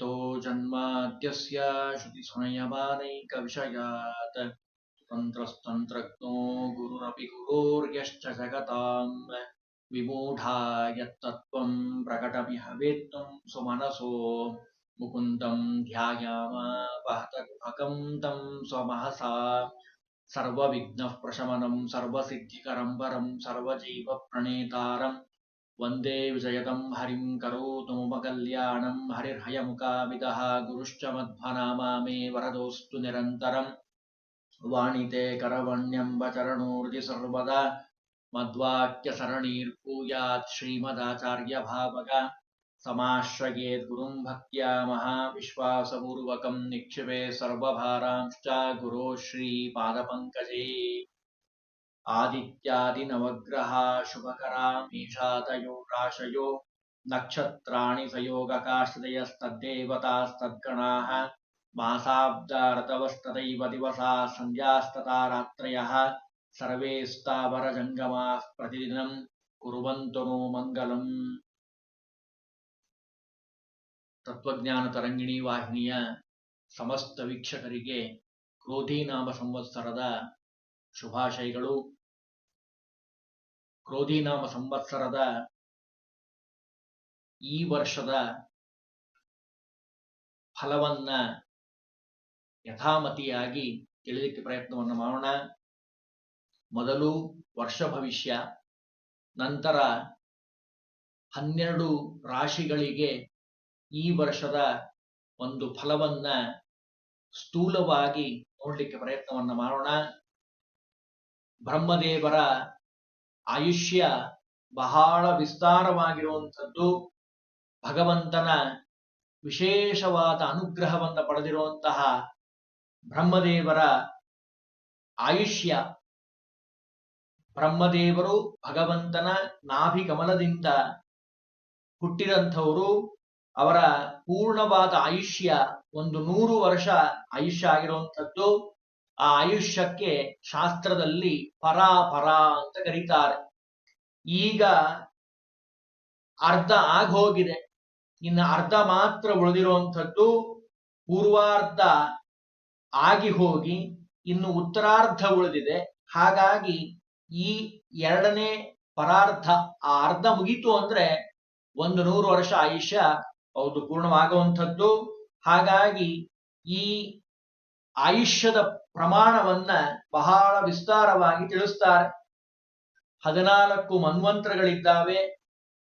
यतो जन्माद्यस्य श्रुतिस्मयमानैकविषयात् तन्त्रस्तन्त्रज्ञो गुरुरपि गुरोर्यश्च जगताम्। विमूढा यत्तत्त्वम् प्रकटमिह वेत्तुम् सुमनसो मुकुन्दम् ध्यायामापहतगुहकम् तम् स्वमहसा। सर्वविघ्नः प्रशमनम् सर्वसिद्धिकरम् वरम् सर्वजीवप्रणेतारम्। वंदे विजयतं हरिं करोतु मम कल्याणं हरिर्हयमुकामिदः गुरुश्च मध्वनामा मे वरदोऽस्तु निरन्तरम् वाणिते करवण्यम्बचरणोर्जि सर्वदा। मद्वाक्यसरणीर्भूयात् श्रीमदाचार्यभावग। समाश्रयेत् गुरुं भक्त्या महाविश्वासपूर्वकं निक्षिपे सर्वभारांश्च गुरो श्रीपादपङ्कजे। आदित्यादिनवग्रह शुभकरामीषादयो राशयो नक्षत्राणि सयोगकाश्रयस्तद्देवतास्तद्गणाः मासाब्दारतवस्तदैव दिवसा सन्ध्यास्तथा रात्रयः सर्वे स्थावरजङ्गमाः प्रतिदिनं कुर्वन्तु नो मङ्गलम् ತತ್ವಜ್ಞಾನ ತರಂಗಿಣಿ ವಾಹಿನಿಯ ಸಮಸ್ತ ವೀಕ್ಷಕರಿಗೆ ಕ್ರೋಧಿನಾಮ ಸಂವತ್ಸರದ ಶುಭಾಶಯಗಳು. ಕ್ರೋಧಿನಾಮ ಸಂವತ್ಸರದ ಈ ವರ್ಷದ ಫಲವನ್ನ ಯಥಾಮತಿಯಾಗಿ ತಿಳಿಲಿಕ್ಕೆ ಪ್ರಯತ್ನವನ್ನು ಮಾಡೋಣ. ಮೊದಲು ವರ್ಷ ಭವಿಷ್ಯ, ನಂತರ ಹನ್ನೆರಡು ರಾಶಿಗಳಿಗೆ ಈ ವರ್ಷದ ಒಂದು ಫಲವನ್ನ ಸ್ಥೂಲವಾಗಿ ನೋಡ್ಲಿಕ್ಕೆ ಪ್ರಯತ್ನವನ್ನ ಮಾಡೋಣ. ಬ್ರಹ್ಮದೇವರ ಆಯುಷ್ಯ ಬಹಳ ವಿಸ್ತಾರವಾಗಿರುವಂಥದ್ದು. ಭಗವಂತನ ವಿಶೇಷವಾದ ಅನುಗ್ರಹವನ್ನು ಪಡೆದಿರುವಂತಹ ಬ್ರಹ್ಮದೇವರ ಆಯುಷ್ಯ. ಬ್ರಹ್ಮದೇವರು ಭಗವಂತನ ನಾಭಿ ಕಮಲದಿಂದ ಹುಟ್ಟಿದಂಥವರು. ಅವರ ಪೂರ್ಣವಾದ ಆಯುಷ್ಯ ಒಂದು ನೂರು ವರ್ಷ ಆಯುಷ್ಯ ಆಗಿರುವಂಥದ್ದು. ಆ ಆಯುಷ್ಯಕ್ಕೆ ಶಾಸ್ತ್ರದಲ್ಲಿ ಪರ ಪರ ಅಂತ ಕರೀತಾರೆ. ಈಗ ಅರ್ಧ ಆಗೋಗಿದೆ ಇನ್ನು ಅರ್ಧ ಮಾತ್ರ ಉಳಿದಿರುವಂಥದ್ದು ಪೂರ್ವಾರ್ಧ ಆಗಿ ಹೋಗಿ ಇನ್ನು ಉತ್ತರಾರ್ಧ ಉಳಿದಿದೆ. ಹಾಗಾಗಿ ಈ ಎರಡನೇ ಪರಾರ್ಧ, ಆ ಅರ್ಧ ಮುಗೀತು ಅಂದ್ರೆ ಒಂದು ನೂರು ವರ್ಷ ಆಯುಷ್ಯ ಹೌದು ಪೂರ್ಣವಾಗುವಂಥದ್ದು. ಹಾಗಾಗಿ ಈ ಆಯುಷ್ಯದ ಪ್ರಮಾಣವನ್ನ ಬಹಳ ವಿಸ್ತಾರವಾಗಿ ತಿಳಿಸ್ತಾರೆ. ಹದಿನಾಲ್ಕು ಮನ್ವಂತ್ರಗಳಿದ್ದಾವೆ.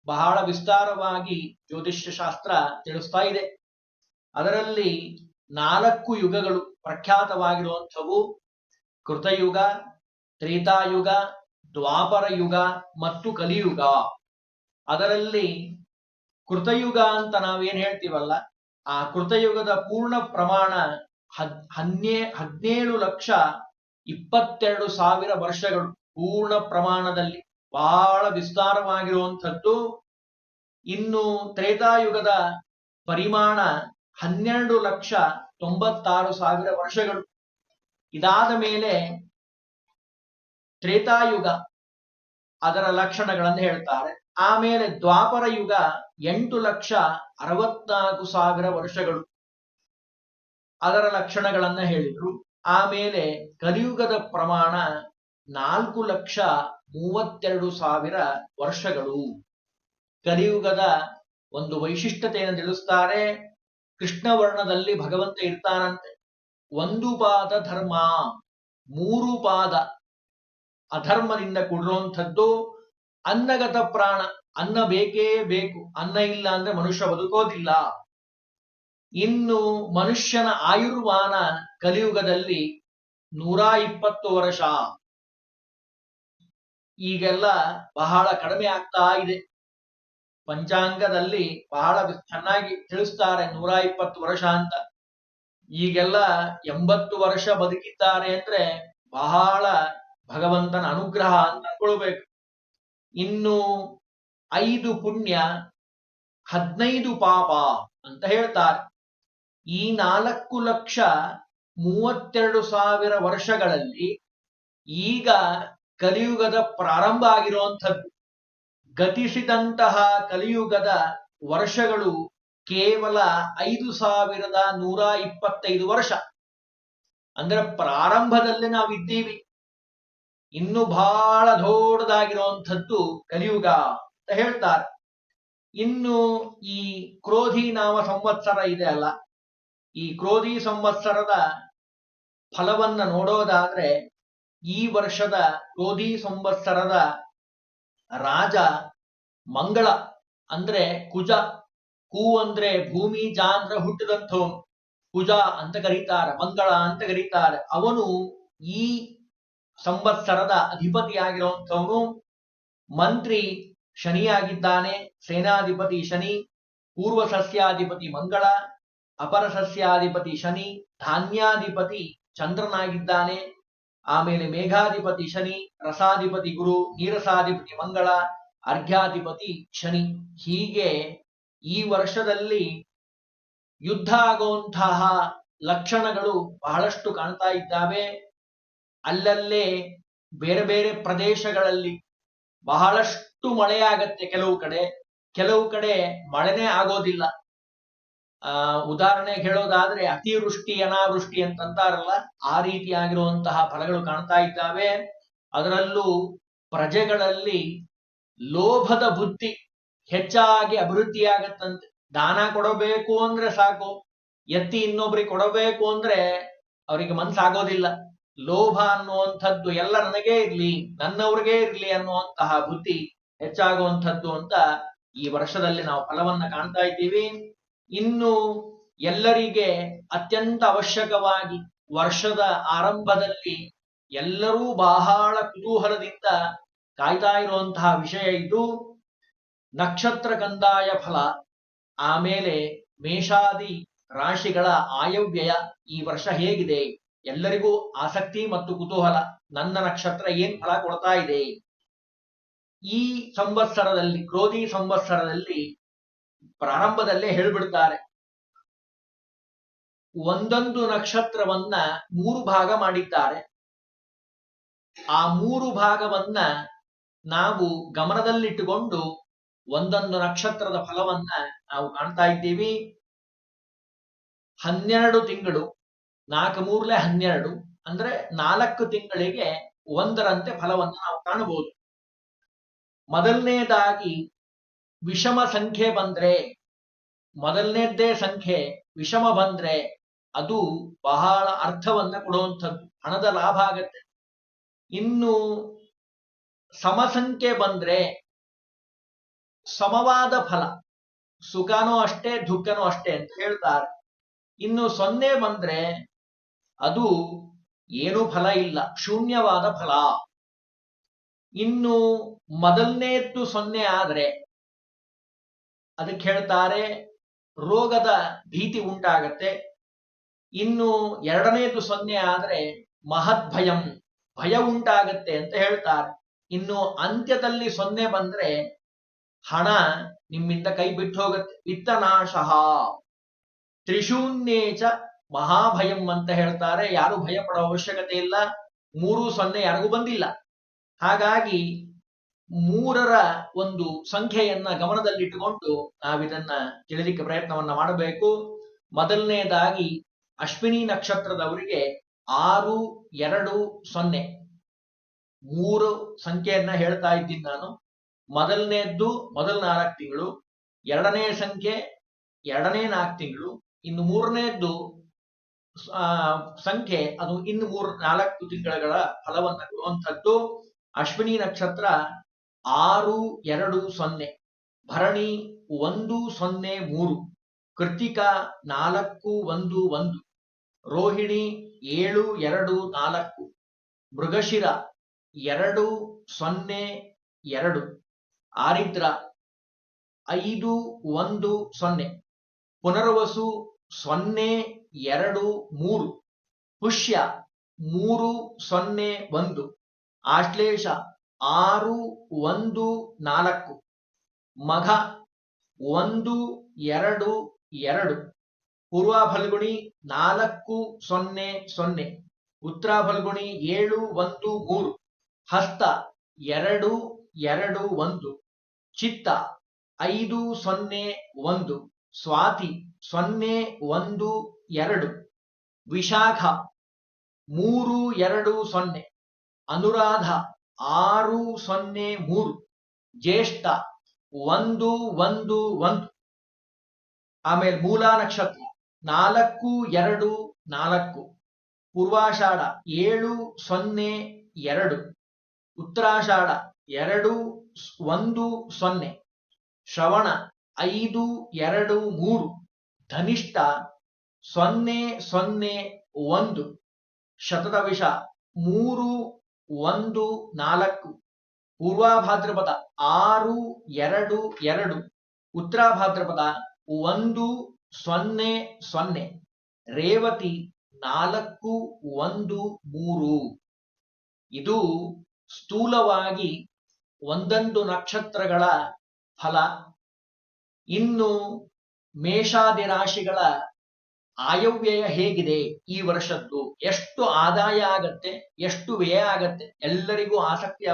ಬಹಳ ವಿಸ್ತಾರವಾಗಿ ಜ್ಯೋತಿಷ್ಯ ಶಾಸ್ತ್ರ ತಿಳಿಸ್ತಾ ಇದೆ. ಅದರಲ್ಲಿ ನಾಲ್ಕು ಯುಗಗಳು ಪ್ರಖ್ಯಾತವಾಗಿರುವಂಥವು ಕೃತಯುಗ, ತ್ರೇತಾಯುಗ ದ್ವಾಪರ ಯುಗ ಮತ್ತು ಕಲಿಯುಗ. ಅದರಲ್ಲಿ ಕೃತಯುಗ ಅಂತ ನಾವೇನ್ ಹೇಳ್ತೀವಲ್ಲ, ಆ ಕೃತಯುಗದ ಪೂರ್ಣ ಪ್ರಮಾಣ ಹದ್, ಹನ್ನೆ, ಹದಿನೇಳು ಲಕ್ಷ ಇಪ್ಪತ್ತೆರಡು ಸಾವಿರ ವರ್ಷಗಳು ಪೂರ್ಣ ಪ್ರಮಾಣದಲ್ಲಿ ಬಹಳ ವಿಸ್ತಾರವಾಗಿರುವಂಥದ್ದು. ಇನ್ನು ತ್ರೇತಾಯುಗದ ಪರಿಮಾಣ ಹನ್ನೆರಡು ಲಕ್ಷ ತೊಂಬತ್ತಾರು ಸಾವಿರ ವರ್ಷಗಳು. ಇದಾದ ಮೇಲೆ ತ್ರೇತಾಯುಗ ಅದರ ಲಕ್ಷಣಗಳನ್ನು ಹೇಳ್ತಾರೆ. ಆಮೇಲೆ ದ್ವಾಪರ ಯುಗ ಎಂಟು ಲಕ್ಷ ಅರವತ್ನಾಲ್ಕು ಸಾವಿರ ವರ್ಷಗಳು. ಅದರ ಲಕ್ಷಣಗಳನ್ನ ಹೇಳಿದ್ರು. ಆಮೇಲೆ ಕಲಿಯುಗದ ಪ್ರಮಾಣ ನಾಲ್ಕು ಲಕ್ಷ ಮೂವತ್ತೆರಡು ಸಾವಿರ ವರ್ಷಗಳು. ಕಲಿಯುಗದ ಒಂದು ವೈಶಿಷ್ಟ್ಯತೆಯನ್ನು ತಿಳಿಸ್ತಾರೆ. ಕೃಷ್ಣವರ್ಣದಲ್ಲಿ ಭಗವಂತ ಇರ್ತಾನಂತೆ. ಒಂದು ಪಾದ ಧರ್ಮ, ಮೂರು ಪಾದ ಅಧರ್ಮದಿಂದ ಕೂಡಿರುವಂಥದ್ದು. ಅನ್ನಗತ ಪ್ರಾಣ, ಅನ್ನ ಬೇಕೇ ಬೇಕು. ಅನ್ನ ಇಲ್ಲ ಅಂದ್ರೆ ಮನುಷ್ಯ ಬದುಕೋದಿಲ್ಲ. ಇನ್ನು ಮನುಷ್ಯನ ಆಯುರ್ವಾನ ಕಲಿಯುಗದಲ್ಲಿ ನೂರ ಇಪ್ಪತ್ತು ವರ್ಷ. ಈಗೆಲ್ಲ ಬಹಳ ಕಡಿಮೆ ಆಗ್ತಾ ಇದೆ. ಪಂಚಾಂಗದಲ್ಲಿ ಬಹಳ ಚೆನ್ನಾಗಿ ತಿಳಿಸ್ತಾರೆ ನೂರ ಇಪ್ಪತ್ತು ವರ್ಷ ಅಂತ. ಈಗೆಲ್ಲ ಎಂಬತ್ತು ವರ್ಷ ಬದುಕಿದ್ದಾರೆ ಅಂದ್ರೆ ಬಹಳ ಭಗವಂತನ ಅನುಗ್ರಹ ಅಂತ ಅನ್ಕೊಳ್ಬೇಕು ಇನ್ನು ಐದು ಪುಣ್ಯ ಹದಿನೈದು ಪಾಪ ಅಂತ ಹೇಳ್ತಾರೆ. ಈ ನಾಲ್ಕು ಲಕ್ಷ ಮೂವತ್ತೆರಡು ಸಾವಿರ ವರ್ಷಗಳಲ್ಲಿ ಈಗ ಕಲಿಯುಗದ ಪ್ರಾರಂಭ ಆಗಿರುವಂಥದ್ದು. ಗತಿಸಿದಂತಹ ಕಲಿಯುಗದ ವರ್ಷಗಳು ಕೇವಲ ಐದು ಸಾವಿರದ ನೂರ ಇಪ್ಪತ್ತೈದು ವರ್ಷ. ಅಂದ್ರೆ ಪ್ರಾರಂಭದಲ್ಲಿ ನಾವಿದ್ದೀವಿ. ಇನ್ನು ಬಹಳ ದೊಡ್ಡದಾಗಿರುವಂಥದ್ದು ಕಲಿಯುಗ ಅಂತ ಹೇಳ್ತಾರೆ. ಇನ್ನು ಈ ಕ್ರೋಧಿ ನಾಮ ಸಂವತ್ಸರ ಇದೆ ಅಲ್ಲ ಈ ಕ್ರೋಧಿ ಸಂವತ್ಸರದ ಫಲವನ್ನ ನೋಡೋದಾದ್ರೆ ಈ ವರ್ಷದ ಕ್ರೋಧಿ ಸಂವತ್ಸರದ ರಾಜ ಮಂಗಳ, ಅಂದ್ರೆ ಕುಜ. ಕು ಅಂದ್ರೆ ಭೂಮಿ ಜಾಂದ್ರ ಅಂದ್ರೆ ಹುಟ್ಟಿದಂಥವನು ಕುಜ ಅಂತ ಕರೀತಾರೆ, ಮಂಗಳ ಅಂತ ಕರೀತಾರೆ. ಅವನು ಈ ಸಂವತ್ಸರದ ಅಧಿಪತಿಯಾಗಿರುವಂಥವನು. ಮಂತ್ರಿ ಶನಿಯಾಗಿದ್ದಾನೆ, ಸೇನಾಧಿಪತಿ ಶನಿ, ಪೂರ್ವ ಸಸ್ಯಾಧಿಪತಿ ಮಂಗಳ. ಅಪರ ಸಸ್ಯಾಧಿಪತಿ ಶನಿ, ಧಾನ್ಯಾಧಿಪತಿ ಚಂದ್ರನಾಗಿದ್ದಾನೆ. ಆಮೇಲೆ ಮೇಘಾಧಿಪತಿ ಶನಿ, ರಸಾಧಿಪತಿ ಗುರು, ನೀರಸಾಧಿಪತಿ ಮಂಗಳ, ಅರ್ಘ್ಯಾಧಿಪತಿ ಶನಿ. ಹೀಗೆ ಈ ವರ್ಷದಲ್ಲಿ ಯುದ್ಧ ಆಗುವಂತಹ ಲಕ್ಷಣಗಳು ಬಹಳಷ್ಟು ಕಾಣ್ತಾ ಇದ್ದಾವೆ. ಅಲ್ಲಲ್ಲೇ ಬೇರೆ ಬೇರೆ ಪ್ರದೇಶಗಳಲ್ಲಿ ಬಹಳಷ್ಟು ಮಳೆಯಾಗತ್ತೆ ಕೆಲವು ಕಡೆ. ಕೆಲವು ಕಡೆ ಮಳೆನೇ ಆಗೋದಿಲ್ಲ. ಆ, ಉದಾಹರಣೆಗೆ ಹೇಳೋದಾದ್ರೆ ಅತಿವೃಷ್ಟಿ, ಅನಾವೃಷ್ಟಿ ಅಂತಂತಾರಲ್ಲ, ಆ ರೀತಿಯಾಗಿರುವಂತಹ ಫಲಗಳು ಕಾಣ್ತಾ ಇದ್ದಾವೆ. ಅದರಲ್ಲೂ ಪ್ರಜೆಗಳಲ್ಲಿ ಲೋಭದ ಬುದ್ಧಿ ಹೆಚ್ಚಾಗಿ ಅಭಿವೃದ್ಧಿಯಾಗತ್ತಂತೆ. ದಾನ ಕೊಡಬೇಕು ಅಂದ್ರೆ ಸಾಕು, ಎತ್ತಿ ಇನ್ನೊಬ್ರಿಗೆ ಕೊಡಬೇಕು ಅಂದ್ರೆ ಅವರಿಗೆ ಮನ್ಸಾಗೋದಿಲ್ಲ. ಲೋಭ ಅನ್ನುವಂಥದ್ದು ಎಲ್ಲ ನನಗೇ ಇರ್ಲಿ, ನನ್ನವ್ರಿಗೇ ಇರ್ಲಿ ಅನ್ನುವಂತಹ ಬುದ್ಧಿ ಹೆಚ್ಚಾಗುವಂಥದ್ದು ಅಂತ ಈ ವರ್ಷದಲ್ಲಿ ನಾವು ಫಲವನ್ನ ಕಾಣ್ತಾ ಇದ್ದೀವಿ. ಇನ್ನು ಎಲ್ಲರಿಗೆ ಅತ್ಯಂತ ಅವಶ್ಯಕವಾಗಿ ವರ್ಷದ ಆರಂಭದಲ್ಲಿ ಎಲ್ಲರೂ ಬಹಳ ಕುತೂಹಲದಿಂದ ಕಾಯ್ತಾ ಇರುವಂತಹ ವಿಷಯ ಇದು. ನಕ್ಷತ್ರ ಕಂದಾಯ ಫಲ, ಆಮೇಲೆ ಮೇಷಾದಿ ರಾಶಿಗಳ ಆಯವ್ಯಯ ಈ ವರ್ಷ ಹೇಗಿದೆ. ಎಲ್ಲರಿಗೂ ಆಸಕ್ತಿ ಮತ್ತು ಕುತೂಹಲ, ನನ್ನ ನಕ್ಷತ್ರ ಏನ್ ಫಲ ಕೊಡ್ತಾ ಇದೆ? ಈ ಸಂವತ್ಸರದಲ್ಲಿ, ಕ್ರೋಧಿ ಸಂವತ್ಸರದಲ್ಲಿ ಪ್ರಾರಂಭದಲ್ಲೇ ಹೇಳ್ಬಿಡ್ತಾರೆ. ಒಂದೊಂದು ನಕ್ಷತ್ರವನ್ನ ಮೂರು ಭಾಗ ಮಾಡಿದ್ದಾರೆ. ಆ ಮೂರು ಭಾಗವನ್ನ ನಾವು ಗಮನದಲ್ಲಿಟ್ಟುಕೊಂಡು ಒಂದೊಂದು ನಕ್ಷತ್ರದ ಫಲವನ್ನ ನಾವು ಕಾಣ್ತಾ ಇದ್ದೀವಿ. ಹನ್ನೆರಡು ತಿಂಗಳು, ನಾಲ್ಕು ಮೂರ್ಲೆ ಹನ್ನೆರಡು, ಅಂದ್ರೆ ನಾಲ್ಕು ತಿಂಗಳಿಗೆ ಒಂದರಂತೆ ಫಲವನ್ನು ನಾವು ಕಾಣಬಹುದು. ಮೊದಲನೇದಾಗಿ ವಿಷಮ ಸಂಖ್ಯೆ ಬಂದ್ರೆ, ಮೊದಲನೇದ್ದೇ ಸಂಖ್ಯೆ ವಿಷಮ ಬಂದ್ರೆ ಅದು ಬಹಳ ಅರ್ಥವನ್ನ ಕೊಡುವಂಥದ್ದು, ಹಣದ ಲಾಭ ಆಗತ್ತೆ. ಇನ್ನು ಸಮಸಂಖ್ಯೆ ಬಂದ್ರೆ ಸಮವಾದ ಫಲ, ಸುಖನೂ ಅಷ್ಟೇ, ದುಃಖನೂ ಅಷ್ಟೇ ಅಂತ ಹೇಳ್ತಾರೆ. ಇನ್ನು ಸೊನ್ನೆ ಬಂದ್ರೆ ಅದು ಏನು ಫಲ ಇಲ್ಲ, ಶೂನ್ಯವಾದ ಫಲ. ಇನ್ನು ಮೊದಲನೇದ್ದು ಸೊನ್ನೆ ಆದ್ರೆ ಅದಕ್ಕೆ ಹೇಳ್ತಾರೆ, ರೋಗದ ಭೀತಿ ಉಂಟಾಗತ್ತೆ. ಇನ್ನು ಎರಡನೇದು ಸೊನ್ನೆ ಆದ್ರೆ ಮಹತ್ ಭಯಂ ಉಂಟಾಗತ್ತೆ ಅಂತ ಹೇಳ್ತಾರೆ. ಇನ್ನು ಅಂತ್ಯದಲ್ಲಿ ಸೊನ್ನೆ ಬಂದ್ರೆ ಹಣ ನಿಮ್ಮಿಂದ ಕೈ ಬಿಟ್ಟು ಹೋಗುತ್ತೆ. ವಿತ್ತನಾಶಃ. ತ್ರಿಶೂನ್ಯೇಚ ಮಹಾಭಯಂ ಅಂತ ಹೇಳ್ತಾರೆ. ಯಾರು ಭಯ ಪಡೋ ಅವಶ್ಯಕತೆ ಇಲ್ಲ. ಮೂರು ಸೊನ್ನೆ ಯಾರಿಗೂ ಬಂದಿಲ್ಲ. ಹಾಗಾಗಿ ಮೂರರ ಒಂದು ಸಂಖ್ಯೆಯನ್ನ ಗಮನದಲ್ಲಿಟ್ಟುಕೊಂಡು ನಾವಿದನ್ನ ತಿಳಿಲಿಕ್ಕೆ ಪ್ರಯತ್ನವನ್ನ ಮಾಡಬೇಕು. ಮೊದಲನೇದಾಗಿ ಅಶ್ವಿನಿ ನಕ್ಷತ್ರದವರಿಗೆ ಆರು, ಎರಡು, ಸೊನ್ನೆ. ಮೂರು ಸಂಖ್ಯೆಯನ್ನ ಹೇಳ್ತಾ ಇದ್ದೀನಿ ನಾನು. ಮೊದಲನೇದ್ದು ಮೊದಲ ನಾಲ್ಕು ತಿಂಗಳು, ಎರಡನೇ ಸಂಖ್ಯೆ ಎರಡನೇ ನಾಲ್ಕು ತಿಂಗಳು, ಇನ್ನು ಮೂರನೇದ್ದು ಸಂಖ್ಯೆ ಅದು ಇನ್ನು ಮೂರು ನಾಲ್ಕು ತಿಂಗಳ ಫಲವನ್ನು ಕೊಡುವಂಥದ್ದು. ಅಶ್ವಿನಿ ನಕ್ಷತ್ರ ಆರು ಎರಡು ಸೊನ್ನೆ, ಭರಣಿ ಒಂದು ಸೊನ್ನೆ ಮೂರು, ಕೃತಿಕಾ ನಾಲ್ಕು ಒಂದು ಒಂದು, ರೋಹಿಣಿ ಏಳು ಎರಡು ನಾಲ್ಕು, ಮೃಗಶಿರ ಎರಡು ಸೊನ್ನೆ ಎರಡು, ಆರಿದ್ರ ಐದು ಒಂದು ಸೊನ್ನೆ, ಪುನರ್ವಸು ಸೊನ್ನೆ ಎರಡು ಮೂರು, ಪುಷ್ಯ ಮೂರು ಸೊನ್ನೆ ಒಂದು, ಆಶ್ಲೇಷ ಆರು, ಒಂದು, ನಾಲ್ಕು. ಮಘ, ಒಂದು, ಎರಡು ಎರಡು. ಪೂರ್ವ ಫಲ್ಗುಣಿ ನಾಲ್ಕು, ಸೊನ್ನೆ ಸೊನ್ನೆ. ಉತ್ತರ ಫಲ್ಗುಣಿ ಏಳು, ಒಂದು, ಮೂರು. ಹಸ್ತ, ಎರಡು ಎರಡು, ಒಂದು. ಚಿತ್ತ, ಐದು, ಸೊನ್ನೆ, ಒಂದು. ಸ್ವಾತಿ, ಸೊನ್ನೆ, ಒಂದು, ಎರಡು. ವಿಶಾಖ, ಮೂರು, ಎರಡು, ಸೊನ್ನೆ. ಅನುರಾಧ ಆರು ಸೊನ್ನೆ ಮೂರು. ಜ್ಯೇಷ್ಠ ಒಂದು ಒಂದು ಒಂದು. ಆಮೇಲೆ ಮೂಲ ನಕ್ಷತ್ರ ನಾಲ್ಕು ಎರಡು ನಾಲ್ಕು. ಪೂರ್ವಾಷಾಢ ಏಳು ಸೊನ್ನೆ ಎರಡು. ಉತ್ತರಾಷಾಢ ಎರಡು ಒಂದು ಸೊನ್ನೆ. ಶ್ರವಣ ಐದು ಎರಡು ಮೂರು. ಧನಿಷ್ಠ ಸೊನ್ನೆ ಸೊನ್ನೆ ಒಂದು. ಶತದವಿಷ ಮೂರು ಒಂದು, ನಾಲ್ಕು, ಪೂರ್ವಾಭಾದ್ರಪದ ಆರು, ಎರಡು ಎರಡು, ಉತ್ತರಾಭಾದ್ರಪದ ಒಂದು, ಸೊನ್ನೆ ಸೊನ್ನೆ, ರೇವತಿ ನಾಲ್ಕು, ಒಂದು, ಮೂರು. ಇದು ಸ್ಥೂಲವಾಗಿ ಒಂದೊಂದು ನಕ್ಷತ್ರಗಳ ಫಲ. ಇನ್ನು ಮೇಷಾದಿ ರಾಶಿಗಳ ಆಯವ್ಯಯ ಹೇಗಿದೆ ಈ ವರ್ಷದ್ದು? ಎಷ್ಟು ಆದಾಯ ಆಗತ್ತೆ? ಎಷ್ಟು ವ್ಯಯ ಆಗತ್ತೆ? ಎಲ್ಲರಿಗೂ ಆಸಕ್ತಿಯ